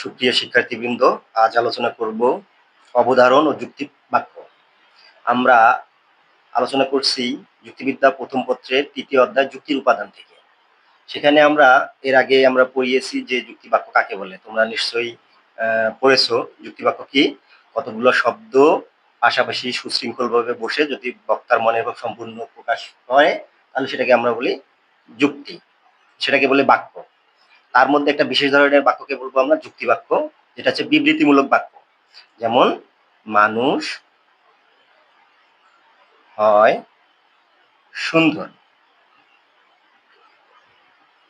সুপ্রিয় শিক্ষার্থীবৃন্দ, আজ আলোচনা করব অবধারণ ও যুক্তি বাক্য আমরা আলোচনা করছি যুক্তিবিদ্যা প্রথম পত্রের তৃতীয় অধ্যায় যুক্তির উপাদান থেকে। সেখানে আমরা এর আগে আমরা পড়িয়েছি যে যুক্তি বাক্য কাকে বলে। তোমরা নিশ্চয়ই পড়েছো যুক্তি বাক্য কি? কতগুলো শব্দ পাশাপাশি সুশৃঙ্খলভাবে বসে যদি বক্তার মনে সম্পূর্ণ প্রকাশ হয়, তাহলে সেটাকে আমরা বলি যুক্তি। সেটাকে বলে বাক্য। তার মধ্যে একটা বিশেষ ধরনের বাক্যকে বলব আমরা যুক্তি বাক্য যেটা হচ্ছে বিবৃতিমূলক বাক্য। যেমন, মানুষ হয় সুন্দর।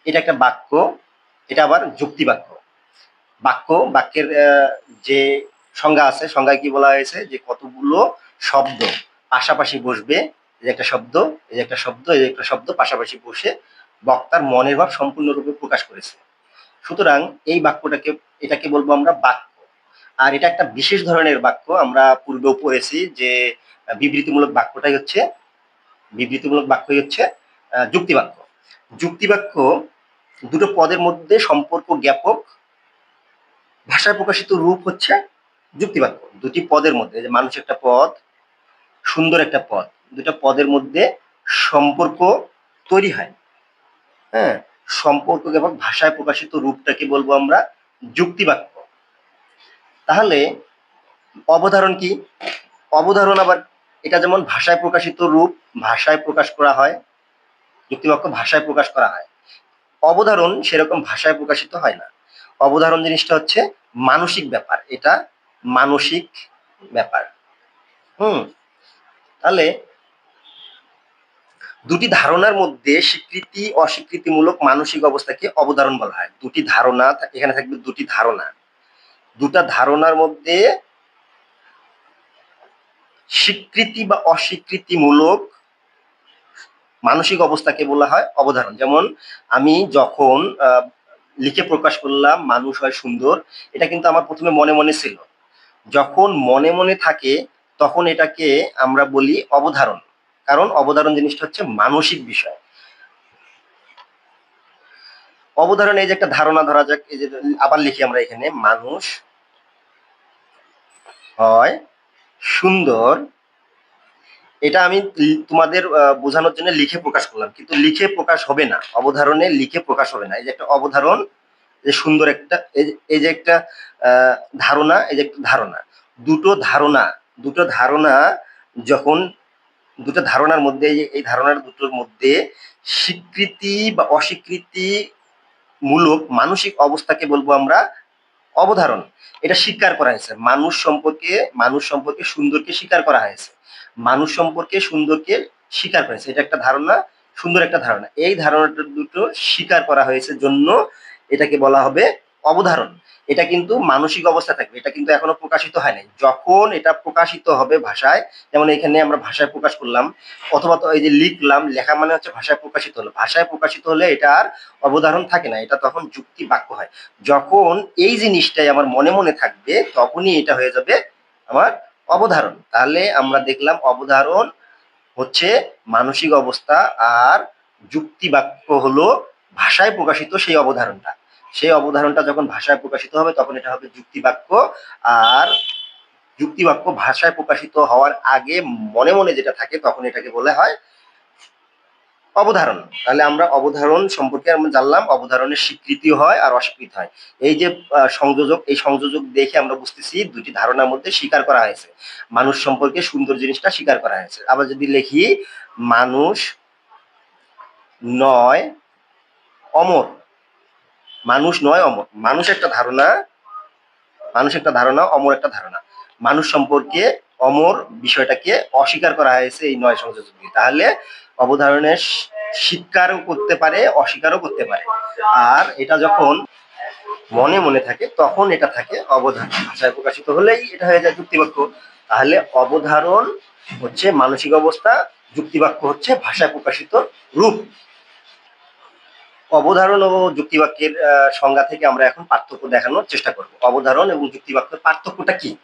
এটা একটা বাক্য, এটা আবার যুক্তি বাক্য বাক্য বাক্যের যে সংজ্ঞা আছে, সংজ্ঞায় কি বলা হয়েছে? যে কতগুলো শব্দ পাশাপাশি বসবে এই একটা শব্দ এই একটা শব্দ এই একটা শব্দ পাশাপাশি বসে বক্তার মনের ভাব সম্পূর্ণরূপে প্রকাশ করেছে। সুতরাং এই বাক্যটাকে এটাকে বলব আমরা বাক্য। আর এটা একটা বিশেষ ধরনের বাক্য আমরা পূর্বেও পড়েছি যে বিবৃতিমূলক বাক্যটাই হচ্ছে বিবৃতিমূলক বাক্যই হচ্ছে আহ, যুক্তি বাক্য যুক্তি বাক্য দুটো পদের মধ্যে সম্পর্ক জ্ঞাপক ভাষায় প্রকাশিত রূপ হচ্ছে যুক্তি বাক্য দুটি পদের মধ্যে যে মানুষ একটা পদ সুন্দর একটা পদ দুটো পদের মধ্যে সম্পর্ক তৈরি হয়। হ্যাঁ? সম্পর্ক জ্ঞাপক ভাষায় প্রকাশিত রূপটাকে বলব আমরা যুক্তি বাক্য তাহলে অবধারণ কি? অবধারণ আবার এটা যেমন ভাষায় প্রকাশিত রূপ, ভাষায় প্রকাশ করা হয়, যুক্তিবাক্য ভাষায় প্রকাশ করা হয়। অবধারণ সেরকম ভাষায় প্রকাশিত হয় না। অবধারণ জিনিসটা হচ্ছে মানসিক ব্যাপার, এটা মানসিক ব্যাপার। হুম, তাহলে দুটি ধারণার মধ্যে স্বীকৃতি, অস্বীকৃতিমূলক মানসিক অবস্থাকে অবধারণ বলা হয়। দুটি ধারণা এখানে থাকবে দুটি ধারণা। দুটা ধারণার মধ্যে স্বীকৃতি বা অস্বীকৃতিমূলক মানসিক অবস্থাকে বলা হয় অবধারণ। যেমন, আমি যখন লিখে প্রকাশ করলাম, মানুষ হয় সুন্দর, এটা কিন্তু আমার প্রথমে মনে মনে ছিল। যখন মনে মনে থাকে, তখন এটাকে আমরা বলি অবধারণ। কারণ অবধারণ জিনিসটা হচ্ছে মানসিক বিষয়। অবধারণ এই যে একটা ধারণা ধরা যাক, এই যে আবার লিখি আমরা এখানে, মানুষ হয় সুন্দর। এটা আমি তোমাদের বোঝানোর জন্য লিখে প্রকাশ করলাম, কিন্তু লিখে প্রকাশ হবে না। অবধারণে লিখে প্রকাশ হবে না। এই যে একটা অবধারণ যে সুন্দর একটা, এই যে- একটা ধারণা, এই যে একটা ধারণা। দুটো ধারণা দুটো ধারণা যখন দুটো ধারণার মধ্যে, এই ধারণার দুটোর মধ্যে স্বীকৃতি বা অস্বীকৃতি মূলক মানসিক অবস্থাকে বলব আমরা অবধারণ। এটা স্বীকার করা হয়েছে। মানুষ সম্পর্কে মানুষ সম্পর্কে সুন্দরকে স্বীকার করা হয়েছে। মানুষ সম্পর্কে সুন্দরকে স্বীকার করা হয়েছে। এটা একটা ধারণা, সুন্দর একটা ধারণা। এই ধারণাটা দুটো স্বীকার করা হয়েছে জন্য এটাকে বলা হবে অবধারণ। এটা কিন্তু মানসিক অবস্থা থাকবে, এটা কিন্তু এখনও প্রকাশিত হয় নাই। যখন এটা প্রকাশিত হবে ভাষায়, যেমন এখানে আমরা ভাষায় প্রকাশ করলাম, অথবা এই যে লিখলাম, লেখা মানে হচ্ছে ভাষায় প্রকাশিত হলো। ভাষায় প্রকাশিত হলে এটা আর অবধারণ থাকে না, এটা তখন যুক্তি বাক্য হয়। যখন এই জিনিসটাই আমার মনে মনে থাকবে, তখনই এটা হয়ে যাবে আমার অবধারণ। তাহলে আমরা দেখলাম অবধারণ হচ্ছে মানসিক অবস্থা আর যুক্তি বাক্য হলো ভাষায় প্রকাশিত সেই অবধারণটা। সেই অবধারণটা যখন ভাষায় প্রকাশিত হবে, তখন এটা হবে যুক্তি বাক্য আর যুক্তি বাক্য ভাষায় প্রকাশিত হওয়ার আগে মনে মনে যেটা থাকে, তখন এটাকে বলে হয় অবধারণ। তাহলে আমরা অবধারণ সম্পর্কে আমরা জানলাম, অবধারণের স্বীকৃতি হয় আর অস্বীকৃত হয়। এই যে সংযোজক, এই সংযোজক দেখে আমরা বুঝতেছি দুটি ধারণার মধ্যে স্বীকার করা হয়েছে। মানুষ সম্পর্কে সুন্দর জিনিসটা স্বীকার করা হয়েছে। আবার যদি লিখি, মানুষ নয়, অমর। মানুষ নয় অমর। মানুষ একটা ধারণা, মানুষ একটা ধারণা, অমর একটা ধারণা। মানুষ সম্পর্কে অমর বিষয়টাকে অস্বীকার করা হয়েছে এই নয় সংযোজক দিয়ে। তাহলে অবধারণের স্বী- স্বীকারও করতে পারে, অস্বীকারও করতে পারে। আর এটা যখন মনে মনে থাকে, তখন এটা থাকে অবধারণ। ভাষায় প্রকাশিত হলেই এটা হয়ে যায় যুক্তিবাক্য। তাহলে অবধারণ হচ্ছে মানসিক অবস্থা, যুক্তিবাক্য হচ্ছে ভাষায় প্রকাশিত রূপ। অবধারণ ও যুক্তিবাক্যের সংজ্ঞা থেকে আমরা এখন পার্থক্য দেখানোর চেষ্টা করব। অবধারণ এবং যুক্তিবাক্যের পার্থক্যটা কি?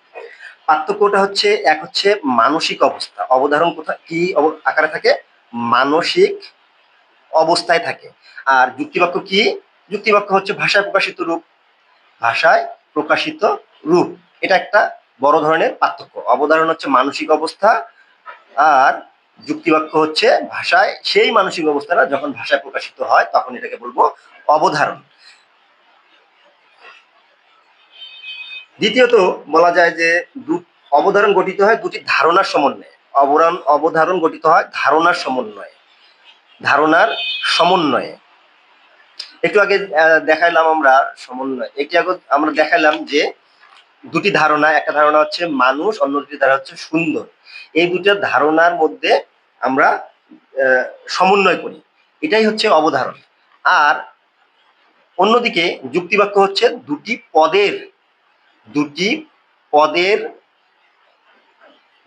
পার্থক্যটা হচ্ছে, এক হচ্ছে মানসিক অবস্থা। অবধারণ কোথা, কি আকারে থাকে? মানসিক অবস্থায় থাকে। আর যুক্তিবাক্য কি? যুক্তিবাক্য হচ্ছে ভাষায় প্রকাশিত রূপ। ভাষায় প্রকাশিত রূপ। এটা একটা বড় ধরনের পার্থক্য। অবধারণ হচ্ছে মানসিক অবস্থা আর যুক্তিবাক্য হচ্ছে ভাষায় সেই মানসিক অবস্থাটা যখন ভাষায় প্রকাশিত হয়, তখন এটাকে বলব অবধারণ। দ্বিতীয়ত বলা যায় যে অবধারণ গঠিত হয় দুটি ধারণার সমন্বয়ে। অবরণ অবধারণ গঠিত হয় ধারণার সমন্বয়ে। ধারণার সমন্বয়ে। একটু আগে দেখাইলাম আমরা সমন্বয়। একটু আগে আমরা দেখাইলাম যে দুটি ধারণা, একটা ধারণা হচ্ছে মানুষ অন্য দুটি ধারণা হচ্ছে সুন্দর। এই দুটো ধারণার মধ্যে আমরা সমন্বয় করি। এটাই হচ্ছে অবধারণ। আর অন্যদিকে যুক্তিবাক্য হচ্ছে দুটি পদের দুটি পদের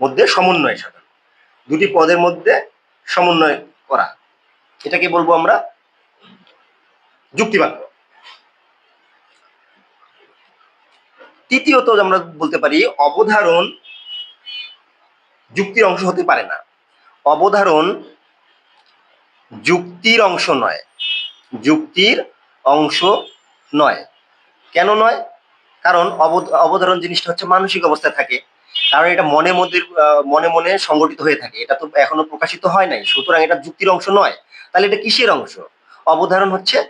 মধ্যে সমন্বয় সাধন। দুটি পদের মধ্যে সমন্বয় করা। এটাকে বলব আমরা যুক্তিবাক্য। তৃতীয়ত আমরা বলতে পারি, অবধারণ যুক্তির অংশ হতে পারে না। অবধারণ যুক্তির অংশ নয়। যুক্তির অংশ নয়। কেন নয়? কারণ অবধ- অবধারণ জিনিসটা হচ্ছে মানসিক অবস্থায় থাকে। কারণ এটা মনে মধ্যে মনে মনে সংগঠিত হয়ে থাকে। এটা তো এখনও প্রকাশিত হয় নাই। সুতরাং এটা যুক্তির অংশ নয়। তাহলে এটা কিসের অংশ? অবধারণ হচ্ছে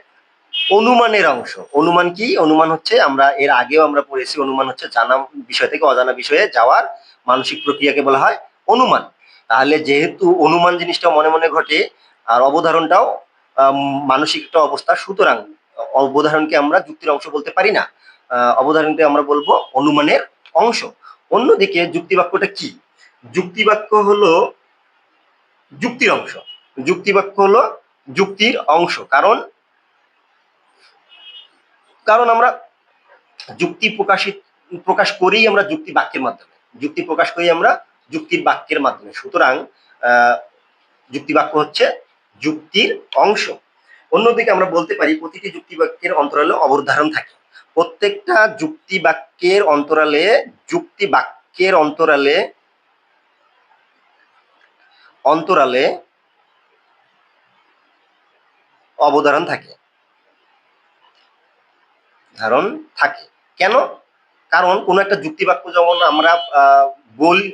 অনুমানের অংশ। অনুমান কি? অনুমান হচ্ছে আমরা এর আগেও আমরা পড়েছি, অনুমান হচ্ছে জানা বিষয় থেকে অজানা বিষয়ে যাওয়ার মানসিক প্রক্রিয়াকে বলা হয় অনুমান। তাহলে যেহেতু অনুমান জিনিসটা মনে মনে ঘটে, আর অবধারণটাও মানসিক একটা অবস্থা। সুতরাং, অবধারণকে আমরা যুক্তির অংশ বলতে পারি না। অবধারণকে আমরা বলব অনুমানের অংশ। অন্যদিকে যুক্তি বাক্যটা কি? যুক্তি বাক্য হলো যুক্তির অংশ। যুক্তি বাক্য হলো যুক্তির অংশ। কারণ কারণ আমরা যুক্তি প্রকাশিত, প্রকাশ করেই আমরা যুক্তি বাক্যের মাধ্যমে, যুক্তি প্রকাশ করি আমরা যুক্তির বাক্যের মাধ্যমে। সুতরাং যুক্তি বাক্য হচ্ছে যুক্তির অংশ। অন্যদিকে আমরা বলতে পারি, প্রতিটি যুক্তি বাক্যের অন্তরালে অবধারণ থাকে। প্রত্যেকটা যুক্তি বাক্যের অন্তরালে যুক্তি বাক্যের অন্তরালে অন্তরালে অবধারণ থাকে। ধারণ থাকে। কেন? কারণ কোন একটা যুক্তি বাক্য যেমন আমরা বলি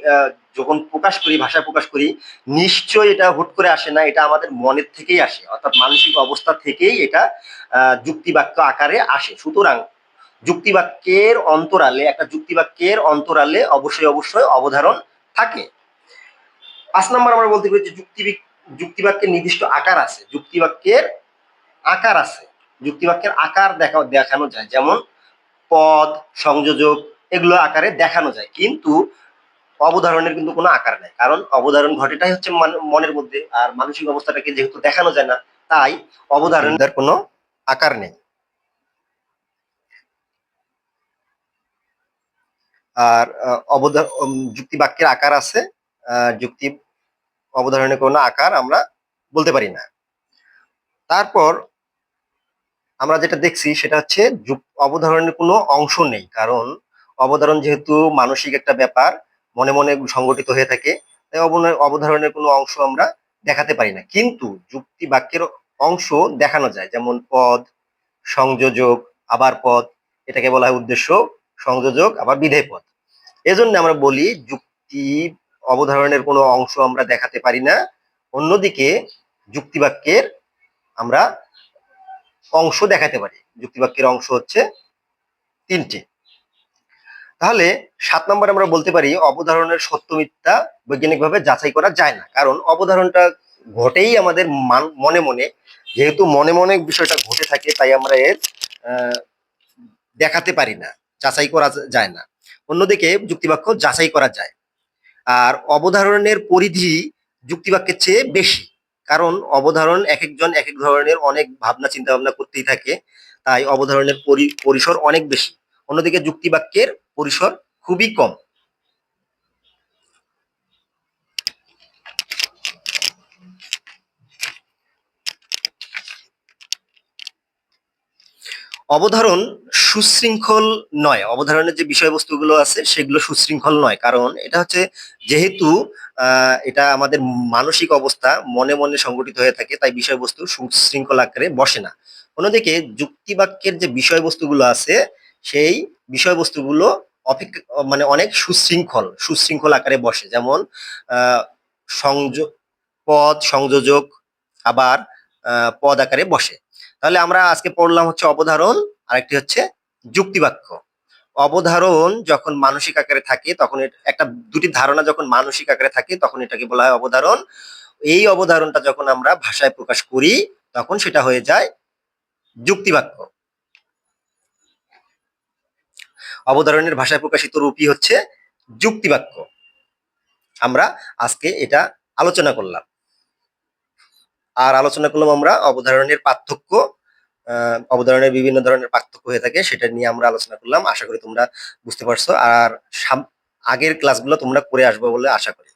যখন প্রকাশ করি ভাষায় প্রকাশ করি নিশ্চয় এটা হুট করে আসে না এটা আমাদের মনের থেকেই আসে অর্থাৎ মানসিক অবস্থা থেকেই এটা আহ, যুক্তি বাক্য আকারে আসে। সুতরাং যুক্তি বাক্যের অন্তরালে একটা যুক্তি বাক্যের অন্তরালে অবশ্যই অবশ্যই অবধারণ থাকে। পাঁচ নম্বর আমরা বলতে পারি যে যুক্তি যুক্তি বাক্যের নির্দিষ্ট আকার আছে যুক্তি বাক্যের আকার আছে। যুক্তি বাক্যের আকার দেখা দেখানো যায় যেমন পদ সংযোজক এগুলো আকারে দেখানো যায়। কিন্তু অবধারণের কিন্তু কোনো আকার নাই। কারণ অবধারণ ঘটেটাই হচ্ছে মান- মনের মধ্যে আর মানসিক অবস্থাটাকে যেহেতু দেখানো যায় না, তাই অবধারণের কোনো আকার নেই। আর অবধার যুক্তি বাক্যের আকার আছে। যুক্তি অবধারণের কোনো আকার আমরা বলতে পারি না। তারপর আমরা যেটা দেখছি সেটা হচ্ছে অবধারণের কোনো অংশ নেই। কারণ অবধারণ যেহেতু মানসিক একটা ব্যাপার মনে মনে সংগঠিত হয়ে থাকে, তাই অবধারণের কোনো অংশ আমরা দেখাতে পারি না। কিন্তু যুক্তি বাক্যের অংশ দেখানো যায়, যেমন পদ, সংযোজক, আবার পদ, এটাকে বলা হয় উদ্দেশ্য, সংযোজক, আবার বিধেয় পদ। এজন্য আমরা বলি যুক্তি অবধারণের কোনো অংশ আমরা দেখাতে পারি না। অন্যদিকে যুক্তি বাক্যের আমরা অংশ দেখাতে পারি। যুক্তিবাক্যের অংশ হচ্ছে তিনটি। তাহলে সাত নম্বরে আমরা বলতে পারি অবধারণের সত্য মিথ্যা বৈজ্ঞানিকভাবে যাচাই করা যায় না। কারণ অবধারণটা ঘটেই আমাদের মান- মনে যেহেতু মনে মনে বিষয়টা ঘটে থাকে, তাই আমরা এর দেখাতে পারি না, যাচাই করা যায় না। অন্যদিকে যুক্তিবাক্য যাচাই করা যায়। আর অবধারণের পরিধি যুক্তিবাক্যের চেয়ে বেশি। কারণ অবধারণ এক একজন এক এক ধরনের অনেক ভাবনা চিন্তা ভাবনা করতেই থাকে। তাই অবধারণের পরি- পরিসর অনেক বেশি। অন্যদিকে যুক্তিবাক্যের পরিসর খুবই কম। অবধারণ সুশৃঙ্খল নয়। অবধারণের যে বিষয়বস্তুগুলো আছে, সেগুলো সুশৃঙ্খল নয়। কারণ এটা হচ্ছে যেহেতু এটা আমাদের মানসিক অবস্থা, মনে মনে সংগঠিত হয়ে থাকে, তাই বিষয়বস্তু সুশৃঙ্খল আকারে বসে না। অন্যদিকে যুক্তিবাক্যের যে বিষয়বস্তুগুলো আছে সেই বিষয়বস্তুগুলো অপেক্ষা মানে অনেক সুশৃঙ্খল সুশৃঙ্খল আকারে বসে। যেমন সংযোগ, পদ সংযোজক আবার পদ আকারে বসে। তাহলে আমরা আজকে পড়লাম হচ্ছে অবধারণ, আরেকটি হচ্ছে যুক্তিবাক্য। অবধারণ যখন মানসিক আকারে থাকে, তখন একটা, দুটি ধারণা যখন মানসিক আকারে থাকে, তখন এটাকে বলা হয় অবধারণ। এই অবধারণটা যখন আমরা ভাষায় প্রকাশ করি, তখন সেটা হয়ে যায় যুক্তিবাক্য। অবধারণের ভাষায় প্রকাশিত রূপই হচ্ছে যুক্তিবাক্য। আমরা আজকে এটা আলোচনা করলাম। আর আলোচনা করলাম আমরা অবধারণের পার্থক্য অবধারণের বিভিন্ন ধরনের পার্থক্য হয়ে থাকে, সেটা নিয়ে আমরা আলোচনা করলাম। আশা করি তোমরা বুঝতে পারছ। আর আগের ক্লাসগুলো তোমরা করে আসব বলে আশা করি।